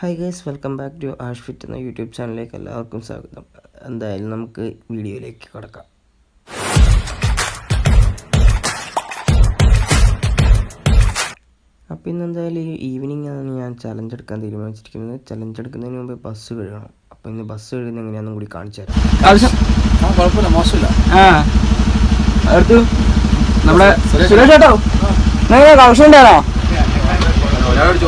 Hi guys welcome back to Ash fit എന്ന YouTube ചാനലിലേക്ക് എല്ലാവർക്കും സ്വാഗതം. എന്തായാലും നമുക്ക് വീഡിയോയിലേക്ക് കടക്കാം. അപ്പോൾ ഇന്ന് എന്തായാലും ഈ ഈവനിങ് ആണ് ഞാൻ ചലഞ്ച് എടുക്കാൻ തീരുമാനിച്ചിരിക്കുന്നത്. ചലഞ്ച് എടുക്കുന്നതിന് മുമ്പ് ബസ് കഴുകണം. അപ്പോൾ ഇന്ന് ബസ് കഴുകുന്ന എങ്ങനെയാണെന്നും കൂടി കാണിച്ചു തരാം. ആവശ്യം? ആ കുഴപ്പമില്ല മോശമില്ല. ആ. അടുത്തു നമ്മുടെ സുരേഷ് നിങ്ങൾ ആവശ്യം ഉണ്ടാണോ ഒരാളോട്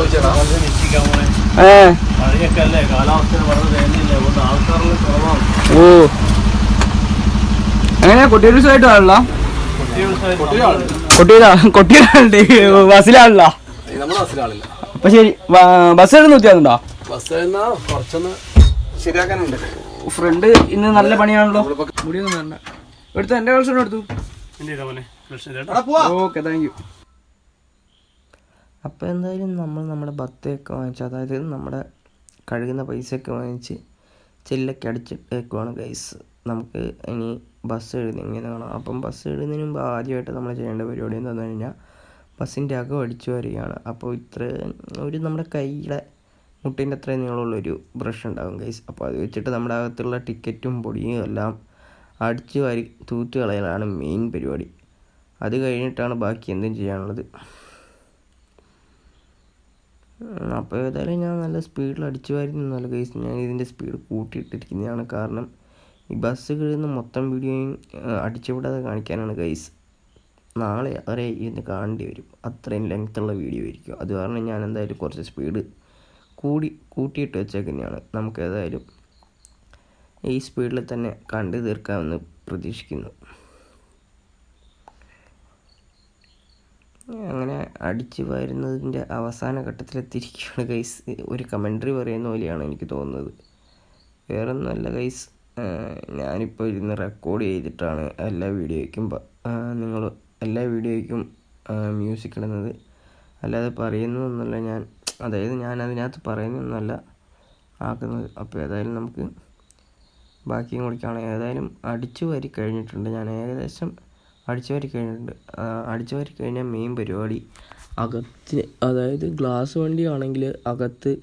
ഓ. എങ്ങനെയാ? കൊട്ടിയൂർസായിട്ട് ആണല്ലോ കുട്ടികൾക്ക് കൊട്ടിയൂരാ കൊട്ടിയൂരുണ്ട് ബസ്സിലാണല്ലോ. ബസ്സിലാളില്ല. അപ്പൊ ശരി ബസ് നോക്കിയാണോ ഫ്രണ്ട് ഇന്ന് നല്ല പണിയാണല്ലോ. മുടിയൊന്നും വേണ്ട എടുത്തു? എന്റെ കളക്ഷൻ എടുത്തു. ഓക്കെ താങ്ക് യു അപ്പോൾ എന്തായാലും നമ്മൾ നമ്മുടെ ബത്തയൊക്കെ വാങ്ങിച്ച് അതായത് നമ്മുടെ കഴുകുന്ന പൈസയൊക്കെ വാങ്ങിച്ച് ചെല്ലൊക്കെ അടിച്ചിട്ടേക്കുവാണ് ഗൈസ് നമുക്ക് ഇനി ബസ് എഴുതിങ്ങനെ കാണാം. അപ്പം ബസ് എഴുതുന്നതിന് മുമ്പ് ആദ്യമായിട്ട് നമ്മൾ ചെയ്യേണ്ട പരിപാടി എന്താണെന്ന് കഴിഞ്ഞാൽ ബസ്സിന്റെ അകം അടിച്ചു വരികയാണ്. അപ്പോൾ ഇത്ര ഒരു നമ്മുടെ കൈയുടെ മുട്ടിന്റെ അത്രയും നീളമുള്ളൊരു ബ്രഷ് ഉണ്ടാകും ഗൈസ് അപ്പോൾ അത് വെച്ചിട്ട് നമ്മുടെ അകത്തുള്ള ടിക്കറ്റും പൊടിയും എല്ലാം അടിച്ചു വാരി തൂത്ത് കളയലാണ് മെയിൻ പരിപാടി. അത് കഴിഞ്ഞിട്ടാണ് ബാക്കി എന്തും ചെയ്യാനുള്ളത്. അപ്പോൾ ഏതായാലും ഞാൻ നല്ല സ്പീഡിൽ അടിച്ചു വാരി കേസ് ഞാൻ ഇതിന്റെ സ്പീഡ് കൂട്ടിയിട്ടിരിക്കുന്നതാണ് കാരണം ഈ ബസ് കഴിയുന്ന മൊത്തം വീഡിയോയും അടിച്ചുവിടാതെ കാണിക്കാനാണ് കേസ് നാളെ വരെ ഇതിന് കാണേണ്ടി വരും. അത്രയും ലെങ്ത്തുള്ള വീഡിയോ ആയിരിക്കും. അത് കാരണം ഞാൻ എന്തായാലും കുറച്ച് സ്പീഡ് കൂടി കൂട്ടിയിട്ട് വെച്ചേക്കുന്നതാണ്. നമുക്ക് ഏതായാലും ഈ സ്പീഡിൽ തന്നെ കണ്ടു തീർക്കാമെന്ന് പ്രതീക്ഷിക്കുന്നു. അങ്ങനെ അടിച്ച് വരുന്നതിന്റെ അവസാന ഘട്ടത്തിലെത്തിയിരിക്കുകയാണ് ഗൈസ്. ഒരു കമൻട്രി പറയുന്ന പോലെയാണ് എനിക്ക് തോന്നുന്നത്. വേറൊന്നുമല്ല ഗൈസ്. ഞാനിപ്പോൾ ഇരുന്ന് റെക്കോർഡ് ചെയ്തിട്ടാണ് എല്ലാ വീഡിയോയ്ക്കും നിങ്ങൾ എല്ലാ വീഡിയോയ്ക്കും മ്യൂസിക് ഇടുന്നത്. അല്ലാതെ പറയുന്നതൊന്നുമല്ല ഞാൻ അതായത് ഞാൻ അതിനകത്ത് പറയുന്നൊന്നുമല്ല ആക്കുന്നത്. അപ്പോൾ ഏതായാലും നമുക്ക് ബാക്കിയും കൂടി ഏതായാലും അടിച്ചു വരി കഴിഞ്ഞിട്ടുണ്ട്. ഞാൻ ഏകദേശം അടിച്ചു വാരി കഴിഞ്ഞിട്ടുണ്ട്. ആ, അടിച്ചു വാരി കഴിഞ്ഞാൽ മെയിൻ പരിപാടി അകത്തിന് അതായത് ഗ്ലാസ് വണ്ടി ആണെങ്കിൽ അകത്ത്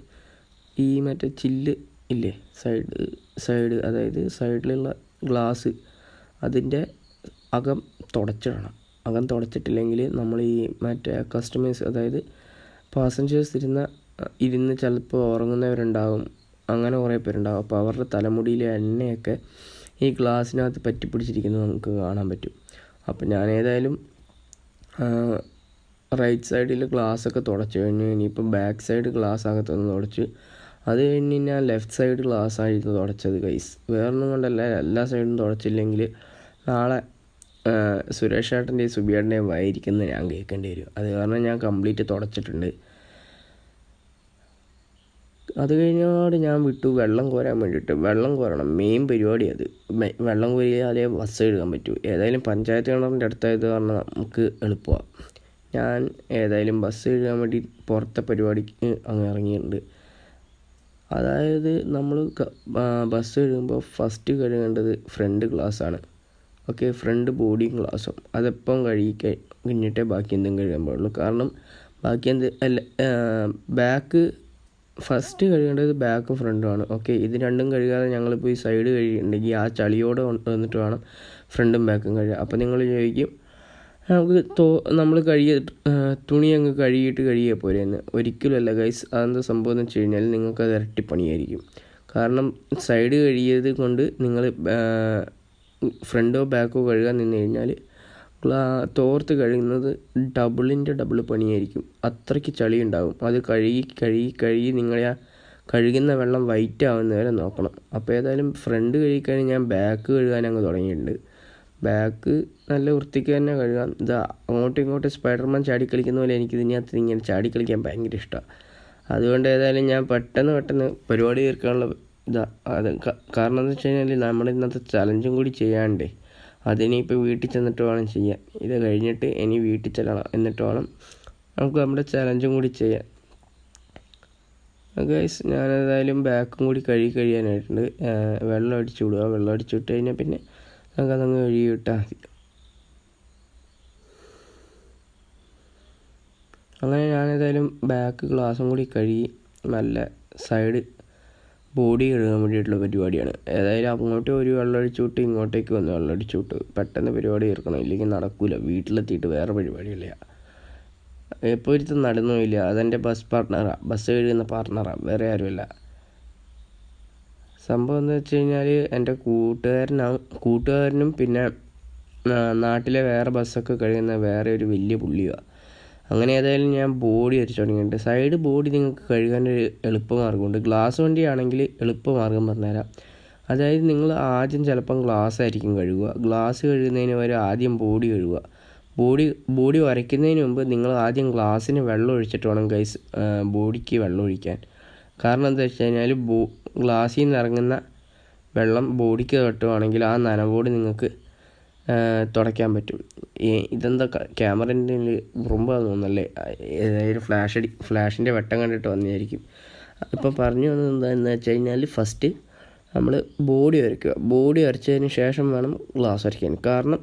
ഈ മറ്റേ ചില്ല് ഇല്ലേ? സൈഡ് സൈഡ് അതായത് സൈഡിലുള്ള ഗ്ലാസ് അതിന്റെ അകം തുടച്ചിടണം. അകം തുടച്ചിട്ടില്ലെങ്കിൽ നമ്മൾ ഈ മറ്റേ കസ്റ്റമേഴ്സ് അതായത് പാസഞ്ചേഴ്സ് ഇരുന്ന ഇരുന്ന് ചിലപ്പോൾ ഉറങ്ങുന്നവരുണ്ടാകും അങ്ങനെ കുറേ പേരുണ്ടാകും അപ്പോൾ അവരുടെ തലമുടിയിലെ എണ്ണയൊക്കെ ഈ ഗ്ലാസ്സിനകത്ത് പറ്റിപ്പിടിച്ചിരിക്കുന്നത് നമുക്ക് കാണാൻ പറ്റും. അപ്പോൾ ഞാൻ ഏതായാലും റൈറ്റ് സൈഡിൽ ഗ്ലാസ് ഒക്കെ തുടച്ചു. കഴിഞ്ഞു ഇനിയിപ്പം ബാക്ക് സൈഡ് ഗ്ലാസ് അകത്തൊന്ന് തുടച്ച്. അത് കഴിഞ്ഞ് ഞാൻ ലെഫ്റ്റ് സൈഡ് ഗ്ലാസ് ആയിരുന്നു തുടച്ചത് കൈസ് വേറൊന്നും കൊണ്ടല്ല എല്ലാ സൈഡും തുടച്ചില്ലെങ്കിൽ നാളെ സുരേഷ് ഏട്ടന്റെയും സുബിയേട്ടന്റെയും വായിരിക്കുന്നത് ഞാൻ കേൾക്കേണ്ടി വരും. അത് കാരണം ഞാൻ കംപ്ലീറ്റ് തുടച്ചിട്ടുണ്ട്. അത് കഴിഞ്ഞാട് ഞാൻ വിട്ടു. വെള്ളം കോരാൻ വേണ്ടിയിട്ട് വെള്ളം കോരണം. മെയിൻ പരിപാടി അത്. വെള്ളം കോരിയാലേ ബസ് എഴുതാൻ പറ്റൂ. ഏതായാലും പഞ്ചായത്ത് കിണറിന്റെ അടുത്തായത് കാരണം നമുക്ക് എളുപ്പമാണ് ഞാൻ ഏതായാലും ബസ് എഴുതാൻ വേണ്ടി പുറത്തെ പരിപാടിക്ക് അങ്ങ് ഇറങ്ങിയിട്ടുണ്ട്. അതായത് നമ്മൾ ബസ് എഴുതുമ്പോൾ ഫസ്റ്റ് കഴുകേണ്ടത് ഫ്രണ്ട് ഗ്ലാസ്സാണ് ഓക്കെ ഫ്രണ്ട് ബോഡിയും ഗ്ലാസ്സും അതെപ്പം കഴുകി കഴി- കഴിഞ്ഞിട്ടേ ബാക്കി എന്തും കഴുകാൻ പാടുള്ളൂ. കാരണം ബാക്കി എന്ത് അല്ല ബാക്ക് ഫസ്റ്റ് കഴുകേണ്ടത് ബാക്കും ഫ്രണ്ടുമാണ് ഓക്കെ ഇത് രണ്ടും കഴുകാതെ ഞങ്ങളിപ്പോൾ ഈ സൈഡ് കഴുകിയിട്ടുണ്ടെങ്കിൽ ആ ചളിയോടെ വന്നിട്ട് വേണം ഫ്രണ്ടും ബാക്കും കഴുകുക അപ്പോൾ നിങ്ങൾ ചോദിക്കും നമുക്ക് തോ നമ്മൾ കഴുകിയ തുണി അങ്ങ് കഴുകിയിട്ട് കഴുകിയാൽ പോരെയെന്ന് ഒരിക്കലുമല്ല ഗൈസ് അതെന്താ സംഭവം എന്ന് വെച്ച് കഴിഞ്ഞാൽ നിങ്ങൾക്ക് അത് ഇരട്ടിപ്പണിയായിരിക്കും. കാരണം സൈഡ് കഴുകിയത് കൊണ്ട് നിങ്ങൾ ഫ്രണ്ടോ ബാക്കോ കഴുകാൻ നിന്ന് കഴിഞ്ഞാൽ തോർത്ത് കഴുകുന്നത് ഡബിളിന്റെ ഡബിൾ പണിയായിരിക്കും. അത്രയ്ക്ക് ചളി ഉണ്ടാകും അത് കഴുകി കഴുകി കഴുകി നിങ്ങളെ ആ കഴുകുന്ന വെള്ളം വൈറ്റ് ആവുന്ന വരെ നോക്കണം. അപ്പോൾ ഏതായാലും ഫ്രണ്ട് കഴുകിക്കഴിഞ്ഞ് ഞാൻ ബാക്ക് കഴുകാൻ അങ്ങ് തുടങ്ങിയിട്ടുണ്ട്. ബാക്ക് നല്ല വൃത്തിക്ക് തന്നെ കഴുകാം. ഇത് അങ്ങോട്ടും ഇങ്ങോട്ടും സ്പൈഡർമാൻ ചാടിക്കളിക്കുന്ന പോലെ എനിക്ക് ഇതിനകത്ത് ഇങ്ങനെ ചാടിക്കളിക്കാൻ ഭയങ്കര ഇഷ്ടമാണ് അതുകൊണ്ട് ഏതായാലും ഞാൻ പെട്ടെന്ന് പെട്ടെന്ന് പരിപാടി തീർക്കാനുള്ള ഇതാ അത് കാരണം എന്താ വെച്ച് കഴിഞ്ഞാൽ നമ്മൾ ഇന്നത്തെ ചലഞ്ചും കൂടി ചെയ്യാണ്ടേ. അതിനിപ്പോൾ വീട്ടിൽ ചെന്നിട്ട് വേണം ചെയ്യാൻ. ഇത് കഴിഞ്ഞിട്ട് ഇനി വീട്ടിൽ ചെല്ലണം എന്നിട്ട് വേണം നമുക്ക് നമ്മുടെ ചലഞ്ചും കൂടി ചെയ്യാം ഗൈസ് ഞാൻ ഏതായാലും ബാക്കും കൂടി കഴുകി കഴിയാനായിട്ടുണ്ട്. വെള്ളം അടിച്ചു വിടുക. വെള്ളം അടിച്ചു വിട്ട് കഴിഞ്ഞാൽ പിന്നെ നമുക്കതങ്ങ് കഴുകി വിട്ടാൽ മതി. അങ്ങനെ ഞാനേതായാലും ബാക്ക് ഗ്ലാസും കൂടി കഴുകി നല്ല സൈഡ് ബോഡി കഴുകാൻ വേണ്ടിയിട്ടുള്ള പരിപാടിയാണ്. ഏതായാലും അങ്ങോട്ട് ഒരു വെള്ളമടിച്ചു വിട്ട് ഇങ്ങോട്ടേക്ക് വന്ന് വെള്ളമടിച്ചു വിട്ട് പെട്ടെന്ന് പരിപാടി തീർക്കണം. ഇല്ലെങ്കിൽ നടക്കൂല. വീട്ടിലെത്തിയിട്ട് വേറെ പരിപാടിയില്ല എപ്പോൾ ഒരുത്തും നടന്നുമില്ല അതെന്റെ ബസ് പാർട്ട്ണറാണ് ബസ് കഴുകുന്ന പാർട്ട്ണറാണ് വേറെ ആരുമില്ല. സംഭവം എന്ന് വെച്ച് കഴിഞ്ഞാൽ എന്റെ കൂട്ടുകാരനാണ് കൂട്ടുകാരനും പിന്നെ നാട്ടിലെ വേറെ ബസ്സൊക്കെ കഴിയുന്ന വേറെ ഒരു വലിയ പുള്ളിയാണ് അങ്ങനെ ഏതായാലും ഞാൻ ബോഡി അരിച്ചു തുടങ്ങിയിട്ടുണ്ട്. സൈഡ് ബോഡി നിങ്ങൾക്ക് കഴുകാൻ ഒരു എളുപ്പമാർഗമുണ്ട് ഗ്ലാസ് വണ്ടിയാണെങ്കിൽ എളുപ്പമാർഗം പറഞ്ഞുതരാം. അതായത് നിങ്ങൾ ആദ്യം ചിലപ്പം ഗ്ലാസ് ആയിരിക്കും കഴുകുക. ഗ്ലാസ് കഴുകുന്നതിന് വരെ ആദ്യം ബോഡി കഴുകുക. ബോഡി ബോഡി വരയ്ക്കുന്നതിന് മുമ്പ് നിങ്ങൾ ആദ്യം ഗ്ലാസ്സിന് വെള്ളം ഒഴിച്ചിട്ട് വേണം ഗൈസ് ബോഡിക്ക് വെള്ളം ഒഴിക്കാൻ. കാരണം എന്താ വെച്ച് കഴിഞ്ഞാൽ ബോ ഗ്ലാസ്സിൽ നിന്ന് ഇറങ്ങുന്ന വെള്ളം ബോഡിക്ക് തട്ടുവാണെങ്കിൽ ആ നനവോട് നിങ്ങൾക്ക് തുടയ്ക്കാൻ പറ്റും. ഇതെന്താ ക്യാമറന്റെ ഉറുമ്പാന്ന് തോന്നുന്നല്ലേ? ഏതായാലും ഫ്ലാഷ് അടി ഫ്ലാഷിന്റെ വെട്ടം കണ്ടിട്ട് വന്നതായിരിക്കും. ഇപ്പം പറഞ്ഞു വന്നത് എന്താണെന്ന് വെച്ച് കഴിഞ്ഞാൽ ഫസ്റ്റ് നമ്മൾ ബോഡി വരയ്ക്കുക. ബോഡി വരച്ചതിന് ശേഷം വേണം ഗ്ലാസ് വരയ്ക്കാൻ. കാരണം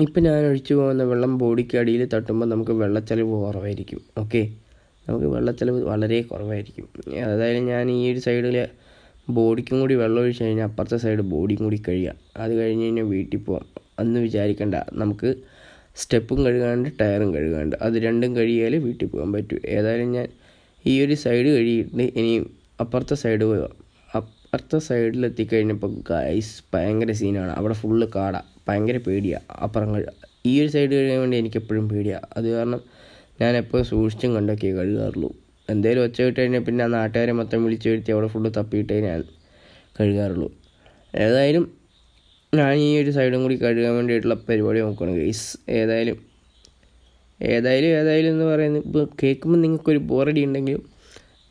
ഇപ്പം ഞാൻ ഒഴിച്ചു പോകുന്ന വെള്ളം ബോഡിക്ക് അടിയിൽ തട്ടുമ്പോൾ നമുക്ക് വെള്ളച്ചെലവ് കുറവായിരിക്കും. ഓക്കെ നമുക്ക് വെള്ളച്ചെലവ് വളരെ കുറവായിരിക്കും. അതായത് ഞാൻ ഈ ഒരു സൈഡിൽ ബോഡിക്കും കൂടി വെള്ളം ഒഴിച്ച് കഴിഞ്ഞാൽ അപ്പുറത്തെ സൈഡ് ബോഡിയും കൂടി കഴുകുക അത് കഴിഞ്ഞ് കഴിഞ്ഞാൽ വീട്ടിൽ പോകാം അന്ന് വിചാരിക്കണ്ട. നമുക്ക് സ്റ്റെപ്പും കഴുകാണ്ട് ടയറും കഴുകാണ്ട് അത് രണ്ടും കഴുകിയാൽ വീട്ടിൽ പോകാൻ പറ്റും. ഏതായാലും ഞാൻ ഈ ഒരു സൈഡ് കഴുകിയിട്ട് ഇനി അപ്പുറത്തെ സൈഡ് പോകാം അപ്പുറത്തെ സൈഡിൽ എത്തിക്കഴിഞ്ഞപ്പോൾ ഗൈസ് ഭയങ്കര സീനാണ് അവിടെ ഫുള്ള് കാട. ഭയങ്കര പേടിയാണ് അപ്പുറം ഈ ഒരു സൈഡ് കഴുകാൻ വേണ്ടി എനിക്ക് എപ്പോഴും പേടിയാണ് അത് കാരണം ഞാൻ എപ്പോഴും സൂക്ഷിച്ചും കണ്ടൊക്കെ കഴുകാറുള്ളൂ. എന്തേലും ഒച്ച വിട്ട് കഴിഞ്ഞാൽ പിന്നെ ആ നാട്ടുകാരെ മൊത്തം വിളിച്ചു വരുത്തി അവിടെ ഫുള്ള് തപ്പിയിട്ടേ ഞാൻ കഴുകാറുള്ളൂ. ഏതായാലും ഞാൻ ഈ ഒരു സൈഡും കൂടി കഴുകാൻ വേണ്ടിയിട്ടുള്ള പരിപാടി നോക്കുകയാണ് ഗൈസ് ഏതായാലും ഏതായാലും ഏതായാലും എന്ന് പറയുന്നത് ഇപ്പോൾ കേൾക്കുമ്പോൾ നിങ്ങൾക്കൊരു ബോറടി ഉണ്ടെങ്കിലും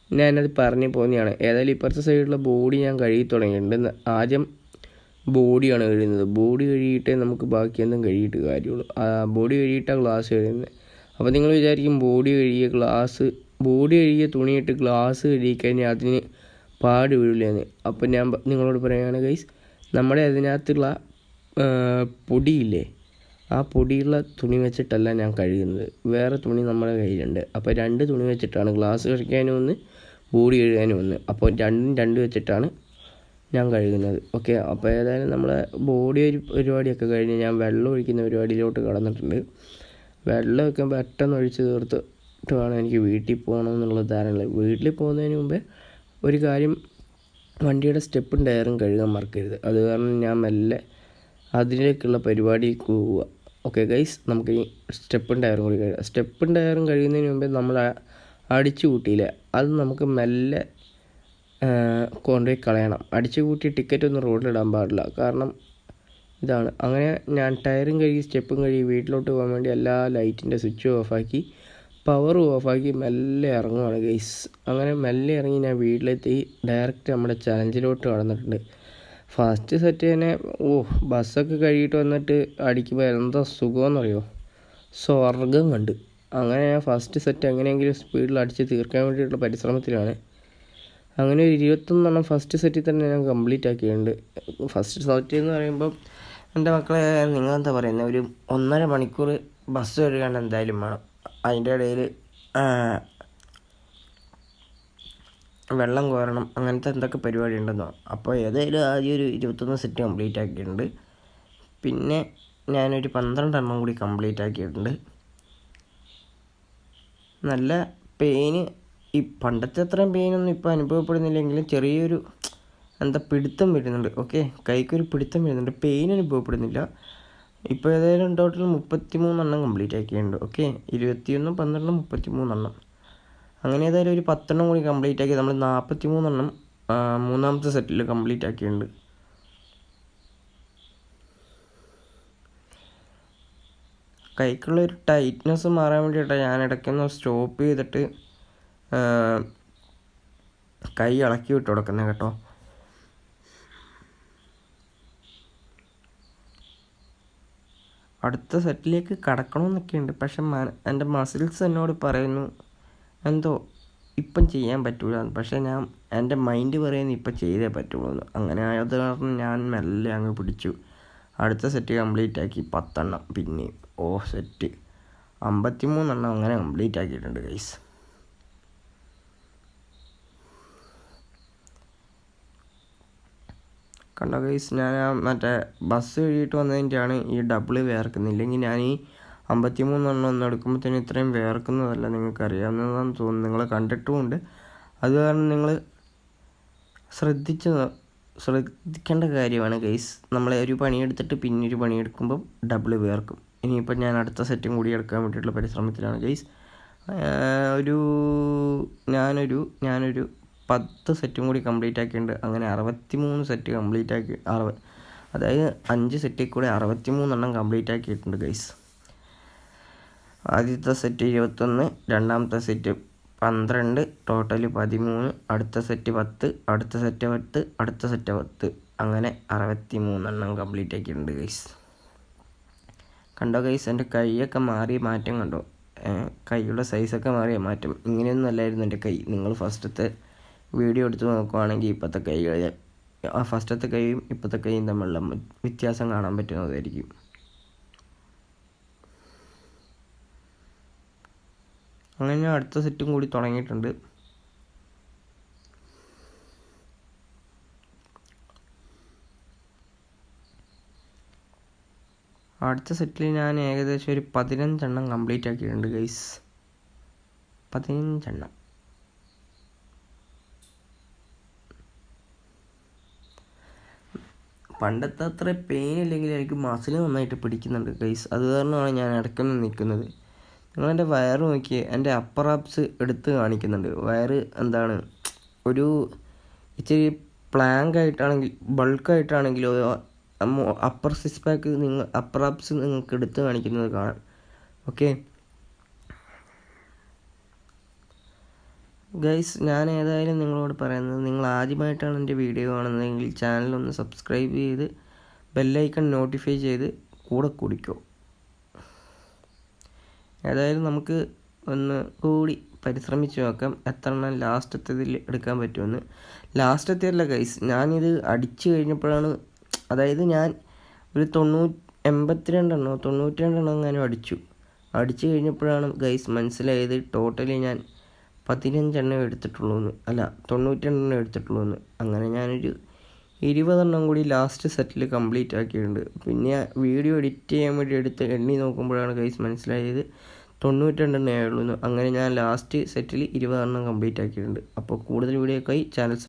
ഞാനത് പറഞ്ഞു പോകുന്നതാണ് ഏതായാലും ഇപ്പുറത്തെ സൈഡിലുള്ള ബോഡി ഞാൻ കഴുകി തുടങ്ങിയിട്ടുണ്ട്. ആദ്യം ബോഡിയാണ് കഴിയുന്നത് ബോഡി കഴുകിയിട്ടേ നമുക്ക് ബാക്കി എന്തും കഴുകിയിട്ട് കാര്യമുള്ളൂ ബോഡി കഴുകിയിട്ടാണ് ഗ്ലാസ് കഴിയുന്നത് അപ്പോൾ നിങ്ങൾ വിചാരിക്കും ബോഡി കഴുകിയ ഗ്ലാസ് ബോഡി കഴുകിയ തുണിയിട്ട് ഗ്ലാസ് കഴുകിക്കഴിഞ്ഞാൽ അതിന് പാട് വീഴില്ലെന്ന് അപ്പം ഞാൻ നിങ്ങളോട് പറയുകയാണ് ഗൈസ് നമ്മുടെ അതിനകത്തുള്ള പൊടിയില്ലേ ആ പൊടിയുള്ള തുണി വെച്ചിട്ടല്ല ഞാൻ കഴുകുന്നത്. വേറെ തുണി നമ്മുടെ കയ്യിലുണ്ട്. അപ്പോൾ രണ്ട് തുണി വെച്ചിട്ടാണ് ഗ്ലാസ് കഴിക്കാനും ഒന്ന് ബോഡി കഴുകാനും ഒന്ന്. അപ്പോൾ രണ്ടും രണ്ട് വെച്ചിട്ടാണ് ഞാൻ കഴുകുന്നത്. ഓക്കെ അപ്പോൾ ഏതായാലും നമ്മളെ ബോഡി ഒരു പരിപാടിയൊക്കെ കഴിഞ്ഞ് ഞാൻ വെള്ളം ഒഴിക്കുന്ന പരിപാടിയിലോട്ട് കടന്നിട്ടുണ്ട്. വെള്ളമൊക്കെ പെട്ടെന്ന് ഒഴിച്ച് തീർത്തിട്ട് വേണം എനിക്ക് വീട്ടിൽ പോകണം എന്നുള്ള ധാരണ വീട്ടിൽ പോകുന്നതിന് മുമ്പേ ഒരു കാര്യം വണ്ടിയുടെ സ്റ്റെപ്പും ടയറും കഴുകാൻ മറക്കരുത്. അത് കാരണം ഞാൻ മെല്ലെ അതിലേക്കുള്ള പരിപാടിക്ക് പോവുക. ഓക്കെ ഗൈസ് നമുക്ക് ഈ സ്റ്റെപ്പും ടയറും കൂടി കഴുകാം. സ്റ്റെപ്പും ടയറും കഴിയുന്നതിന് മുമ്പേ നമ്മൾ അടിച്ചു കൂട്ടിയില്ലേ? അത് നമുക്ക് മെല്ലെ കൊണ്ടുപോയി കളയണം. അടിച്ചു കൂട്ടി ടിക്കറ്റ് ഒന്നും റോഡിലിടാൻ പാടില്ല. കാരണം ഇതാണ്. അങ്ങനെ ഞാൻ ടയറും കഴുകി സ്റ്റെപ്പും കഴുകി വീട്ടിലോട്ട് പോകാൻ വേണ്ടി എല്ലാ ലൈറ്റിന്റെ സ്വിച്ചും ഓഫാക്കി പവറും ഓഫാക്കി മെല്ലെ ഇറങ്ങുവാണ് ഗൈസ് അങ്ങനെ മെല്ലെ ഇറങ്ങി ഞാൻ വീട്ടിലെത്തി. ഡയറക്റ്റ് നമ്മുടെ ചലഞ്ചിലോട്ട് കടന്നിട്ടുണ്ട്. ഫസ്റ്റ് സെറ്റ് തന്നെ ഓ ബസ്സൊക്കെ കഴുകിയിട്ട് വന്നിട്ട് അടിക്കുമ്പോൾ എന്താ സുഖമെന്നറിയോ? സ്വർഗം കണ്ട്. അങ്ങനെ ഞാൻ ഫസ്റ്റ് സെറ്റ് എങ്ങനെയെങ്കിലും സ്പീഡിൽ അടിച്ച് തീർക്കാൻ വേണ്ടിയിട്ടുള്ള പരിശ്രമത്തിലാണ്. അങ്ങനെ ഒരു ഇരുപത്തൊന്നെണ്ണം ഫസ്റ്റ് സെറ്റിൽ തന്നെ ഞാൻ കംപ്ലീറ്റ് ആക്കിയിട്ടുണ്ട്. ഫസ്റ്റ് സെറ്റ് എന്ന് പറയുമ്പോൾ എന്റെ മക്കളെ നിങ്ങൾ എന്താ പറയുന്നത് ഒരു ഒന്നര മണിക്കൂർ ബസ് കഴുകാൻ എന്തായാലും വേണം. അതിന്റെ ഇടയിൽ വെള്ളം കോരണം അങ്ങനത്തെ എന്തൊക്കെ പരിപാടി ഉണ്ടെന്നോ. അപ്പോൾ ഏതായാലും ആദ്യം ഒരു ഇരുപത്തൊന്ന് സെറ്റ് കംപ്ലീറ്റ് ആക്കിയിട്ടുണ്ട്. പിന്നെ ഞാനൊരു പന്ത്രണ്ടെണ്ണം കൂടി കംപ്ലീറ്റ് ആക്കിയിട്ടുണ്ട്. നല്ല പെയിന് ഈ പണ്ടത്തെ അത്രയും പെയിനൊന്നും ഇപ്പോൾ അനുഭവപ്പെടുന്നില്ലെങ്കിലും ചെറിയൊരു എന്താ പിടുത്തം വരുന്നുണ്ട്. ഓക്കെ കൈക്കൊരു പിടുത്തം വരുന്നുണ്ട്. പെയിൻ അനുഭവപ്പെടുന്നില്ല. ഇപ്പോൾ ഏതായാലും ടോട്ടൽ മുപ്പത്തി മൂന്നെണ്ണം കംപ്ലീറ്റ് ആക്കിയിട്ടുണ്ട്. ഓക്കെ ഇരുപത്തിയൊന്നും പന്ത്രണ്ടും മുപ്പത്തി മൂന്നെണ്ണം അങ്ങനെ ഏതായാലും ഒരു പത്തെണ്ണം കൂടി കംപ്ലീറ്റ് ആക്കി നമ്മൾ നാൽപ്പത്തി മൂന്നെണ്ണം മൂന്നാമത്തെ സെറ്റിൽ കംപ്ലീറ്റ് ആക്കിയിട്ടുണ്ട്. കൈക്കുള്ള ഒരു ടൈറ്റ്നെസ് മാറാൻ വേണ്ടിയിട്ടാണ് ഞാൻ ഇടയ്ക്കൊന്ന് സ്റ്റോപ്പ് ചെയ്തിട്ട് കൈ ഇളക്കി വിട്ട് കൊടുക്കുന്നത് കേട്ടോ. അടുത്ത സെറ്റിലേക്ക് കടക്കണമെന്നൊക്കെയുണ്ട്. പക്ഷെ എന്റെ മസിൽസ് എന്നോട് പറയുന്നു എന്തോ ഇപ്പം ചെയ്യാൻ പറ്റൂല പക്ഷെ ഞാൻ എന്റെ മൈൻഡ് പറയുന്നു ഇപ്പം ചെയ്തേ പറ്റുള്ളൂ അങ്ങനെ ആയത് കാരണം ഞാൻ മെല്ലെ അങ്ങ് പിടിച്ചു. അടുത്ത സെറ്റ് കംപ്ലീറ്റ് ആക്കി പത്തെണ്ണം. പിന്നെ ഓ സെറ്റ് അമ്പത്തിമൂന്നെണ്ണം അങ്ങനെ കംപ്ലീറ്റ് ആക്കിയിട്ടുണ്ട് ഗൈസ്. കണ്ടോ ഗൈസ് ഞാൻ ആ മറ്റേ ബസ് കഴിയിട്ട് വന്നതിന്റെയാണ് ഈ ഡബിൾ വേർക്കുന്നത് ഇല്ലെങ്കിൽ ഞാൻ ഈ അമ്പത്തി മൂന്നെണ്ണം ഒന്ന് തന്നെ ഇത്രയും വേർക്കുന്നതല്ല നിങ്ങൾക്ക് അറിയാവുന്നതാണെന്ന് തോന്നുന്നു നിങ്ങൾ കണ്ടിട്ടുമുണ്ട്. അത് കാരണം നിങ്ങൾ ശ്രദ്ധിച്ച് ശ്രദ്ധിക്കേണ്ട കാര്യമാണ് ഗൈസ് നമ്മൾ ഒരു പണിയെടുത്തിട്ട് പിന്നെ ഒരു പണിയെടുക്കുമ്പം ഡബിൾ വേർക്കും ഇനിയിപ്പോൾ ഞാൻ അടുത്ത സെറ്റും കൂടി എടുക്കാൻ വേണ്ടിയിട്ടുള്ള പരിശ്രമത്തിലാണ് ഗൈസ് ഒരു ഞാനൊരു ഞാനൊരു പത്ത് സെറ്റും കൂടി കംപ്ലീറ്റ് ആക്കിയിട്ടുണ്ട്. അങ്ങനെ അറുപത്തി മൂന്ന് സെറ്റ് കംപ്ലീറ്റ് ആക്കി അറുപ അതായത് അഞ്ച് സെറ്റിൽ കൂടെ അറുപത്തി മൂന്നെണ്ണം കംപ്ലീറ്റ് ആക്കിയിട്ടുണ്ട് ഗൈസ് ആദ്യത്തെ സെറ്റ് ഇരുപത്തൊന്ന് രണ്ടാമത്തെ സെറ്റ് പന്ത്രണ്ട് ടോട്ടൽ പതിമൂന്ന് അടുത്ത സെറ്റ് പത്ത് അടുത്ത സെറ്റ് പത്ത് അടുത്ത സെറ്റ് പത്ത്. അങ്ങനെ അറുപത്തി മൂന്നെണ്ണം കംപ്ലീറ്റ് ആക്കിയിട്ടുണ്ട് ഗൈസ് കണ്ടോ ഗൈസ് എന്റെ കൈയൊക്കെ മാറിയ മാറ്റം കണ്ടോ? കൈയുടെ സൈസൊക്കെ മാറിയ? മാറ്റം. ഇങ്ങനെയൊന്നും അല്ലായിരുന്നു എന്റെ കൈ. നിങ്ങൾ ഫസ്റ്റത്തെ വീഡിയോ എടുത്ത് നോക്കുവാണെങ്കിൽ ഇപ്പോഴത്തെ കൈകൾ ആ ഫസ്റ്റത്തെ കൈയും ഇപ്പോഴത്തെ കൈയും തമ്മിലുള്ള വ്യത്യാസം കാണാൻ പറ്റുന്നതായിരിക്കും. അങ്ങനെ അടുത്ത സെറ്റും കൂടി തുടങ്ങിയിട്ടുണ്ട്. അടുത്ത സെറ്റിൽ ഞാൻ ഏകദേശം ഒരു പതിനഞ്ചെണ്ണം കംപ്ലീറ്റ് ആക്കിയിട്ടുണ്ട് ഗൈസ് പതിനഞ്ചെണ്ണം. പണ്ടത്തെ അത്ര പെയിൻ ഇല്ലെങ്കിൽ എനിക്ക് മസിൽ നന്നായിട്ട് പിടിക്കുന്നുണ്ട് ഗൈസ് അത് കാരണമാണ് ഞാൻ ഇടയ്ക്കൊന്ന് നിൽക്കുന്നത്. നിങ്ങളെന്റെ വയറ് നോക്കി എന്റെ അപ്പർ ആപ്സ് എടുത്ത് കാണിക്കുന്നുണ്ട്. വയറ് എന്താണ്? ഒരു ഇച്ചിരി പ്ലാങ്ക് ആയിട്ടാണെങ്കിൽ ബൾക്കായിട്ടാണെങ്കിലോ അപ്പർ സിക്സ് പാക്ക് നിങ്ങൾ അപ്പർ ആപ്സ് നിങ്ങൾക്ക് എടുത്ത് കാണിക്കുന്നത് കാണാം. ഓക്കെ ഗൈസ് ഞാൻ ഏതായാലും നിങ്ങളോട് പറയുന്നത് നിങ്ങൾ ആദ്യമായിട്ടാണ് എന്റെ വീഡിയോ കാണുന്നതെങ്കിൽ ചാനലൊന്ന് സബ്സ്ക്രൈബ് ചെയ്ത് ബെല്ലൈക്കൺ നോട്ടിഫൈ ചെയ്ത് കൂടെ കുടിക്കോ. ഏതായാലും നമുക്ക് ഒന്ന് കൂടി പരിശ്രമിച്ച് നോക്കാം എത്ര എണ്ണം ലാസ്റ്റത്തേതിൽ എടുക്കാൻ പറ്റുമെന്ന്. ലാസ്റ്റത്തേതല്ല ഗൈസ് ഞാനിത് അടിച്ചു കഴിഞ്ഞപ്പോഴാണ് അതായത് ഞാൻ ഒരു തൊണ്ണൂറ്റി എൺപത്തിരണ്ടെണ്ണോ തൊണ്ണൂറ്റി രണ്ടെണ്ണം എങ്ങാനും അടിച്ചു. അടിച്ചു കഴിഞ്ഞപ്പോഴാണ് ഗൈസ് മനസ്സിലായത് ടോട്ടലി ഞാൻ പതിനഞ്ചെണ്ണം എടുത്തിട്ടുള്ളൂ എന്ന് അല്ല തൊണ്ണൂറ്റെണ്ണം എടുത്തിട്ടുള്ളൂ എന്ന് അങ്ങനെ ഞാനൊരു ഇരുപതെണ്ണം കൂടി ലാസ്റ്റ് സെറ്റിൽ കംപ്ലീറ്റ് ആക്കിയിട്ടുണ്ട്. പിന്നെ വീഡിയോ എഡിറ്റ് ചെയ്യാൻ വേണ്ടി എടുത്ത് എണ്ണി നോക്കുമ്പോഴാണ് കൈസ് മനസ്സിലായത് തൊണ്ണൂറ്റെണ്ണെണ്ണേ ഉള്ളൂ അങ്ങനെ ഞാൻ ലാസ്റ്റ് സെറ്റിൽ ഇരുപതെണ്ണം കംപ്ലീറ്റ് ആക്കിയിട്ടുണ്ട്. അപ്പോൾ കൂടുതൽ വീഡിയോക്കായി ചാനൽ